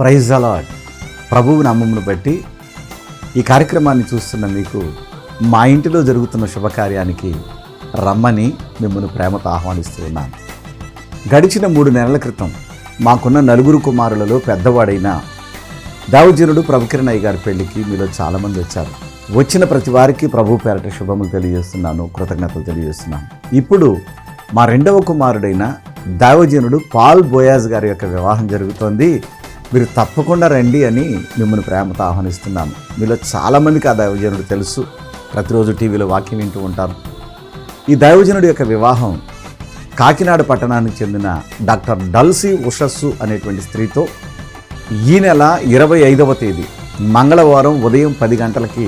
Praise అలాడ్ ప్రభువు నామమును బట్టి ఈ కార్యక్రమాన్ని చూస్తున్న మీకు మా ఇంటిలో జరుగుతున్న శుభకార్యానికి రమ్మని మిమ్మల్ని ప్రేమతో ఆహ్వానిస్తూ ఉన్నాను. గడిచిన మూడు నెలల క్రితం మాకున్న నలుగురు కుమారులలో పెద్దవాడైన దావుజనుడు ప్రభుకిరణయ్య గారి పెళ్ళికి మీలో చాలామంది వచ్చారు. వచ్చిన ప్రతి వారికి ప్రభు పేరట శుభములు తెలియజేస్తున్నాను కృతజ్ఞతలు తెలియజేస్తున్నాను. ఇప్పుడు మా రెండవ కుమారుడైన దావజనుడు పాల్ బోయాజ్ గారి యొక్క వివాహం జరుగుతోంది. మీరు తప్పకుండా రండి అని మిమ్మల్ని ప్రేమతో ఆహ్వానిస్తున్నాను. మీలో చాలామందికి ఆ దైవజనుడు తెలుసు. ప్రతిరోజు టీవీలో వాక్యం వింటూ ఉంటారు. ఈ దైవజనుడి యొక్క వివాహం కాకినాడ పట్టణానికి చెందిన డాక్టర్ డల్సీ ఉషస్సు అనేటువంటి స్త్రీతో ఈ నెల ఇరవై ఐదవ తేదీ మంగళవారం ఉదయం పది గంటలకి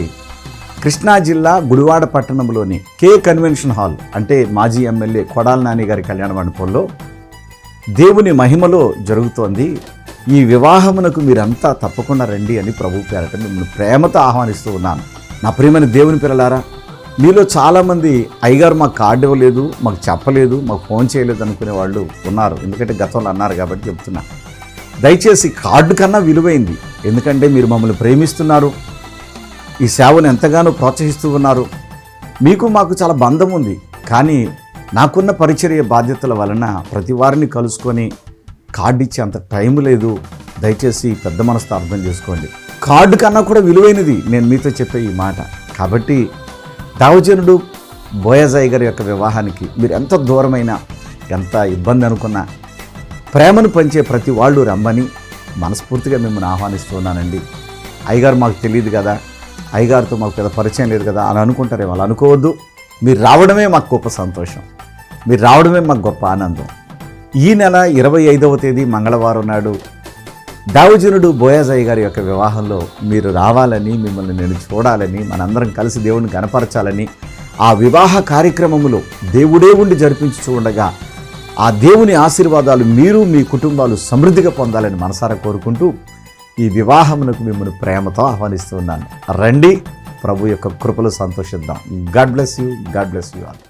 కృష్ణా జిల్లా గుడివాడ పట్టణంలోని కే కన్వెన్షన్ హాల్ అంటే మాజీ ఎమ్మెల్యే కొడాల నాని గారి కళ్యాణ మండపంలో దేవుని మహిమలో జరుగుతోంది ఈ వివాహమునకు మీరంతా తప్పకుండా రండి అని ప్రభు పేరట మిమ్మల్ని ప్రేమతో ఆహ్వానిస్తూ ఉన్నాను. నా ప్రియమైన దేవుని పిల్లలారా మీలో చాలామంది అయ్యగారు మాకు కార్డు ఇవ్వలేదు మాకు చెప్పలేదు మాకు ఫోన్ చేయలేదు అనుకునే వాళ్ళు ఉన్నారు. ఎందుకంటే గతంలో అన్నారు కాబట్టి చెప్తున్నా. దయచేసి కార్డు కన్నా విలువైంది. ఎందుకంటే మీరు మమ్మల్ని ప్రేమిస్తున్నారు. ఈ సేవను ఎంతగానో ప్రోత్సహిస్తూ ఉన్నారు. మీకు మాకు చాలా బంధం ఉంది. కానీ నాకున్న పరిచర్య బాధ్యతల వలన ప్రతి వారిని కలుసుకొని కార్డు ఇచ్చే అంత టైం లేదు. దయచేసి పెద్ద మనసుతో అర్థం చేసుకోండి. కార్డు కన్నా కూడా విలువైనది నేను మీతో చెప్పే ఈ మాట. కాబట్టి దావజనుడు బోయజాయ్ గారి యొక్క వివాహానికి మీరు ఎంత దూరమైనా ఎంత ఇబ్బంది అనుకున్నా ప్రేమను పంచే ప్రతి వాళ్ళు రమ్మని మనస్ఫూర్తిగా మిమ్మల్ని ఆహ్వానిస్తున్నానండి. అయ్యగారు మాకు తెలియదు కదా అయ్యగారితో మాకు పెద్ద పరిచయం లేదు కదా అని అనుకుంటారేమో అలా అనుకోవద్దు. మీరు రావడమే మాకు గొప్ప సంతోషం. మీరు రావడమే మాకు గొప్ప ఆనందం. ఈ నెల ఇరవై ఐదవ తేదీ మంగళవారం నాడు దావజనుడు బోయాజయ్య గారి యొక్క వివాహంలో మీరు రావాలని మిమ్మల్ని నేను చూడాలని మనందరం కలిసి దేవుడిని కనపరచాలని ఆ వివాహ కార్యక్రమంలో దేవుడే ఉండి జరిపించు చూడగా ఆ దేవుని ఆశీర్వాదాలు మీరు మీ కుటుంబాలు సమృద్ధిగా పొందాలని మనసారా కోరుకుంటూ ఈ వివాహమునకు మిమ్మల్ని ప్రేమతో ఆహ్వానిస్తున్నాను రండి ప్రభు యొక్క కృపలు సంతోషిద్దాం. God bless you God bless you all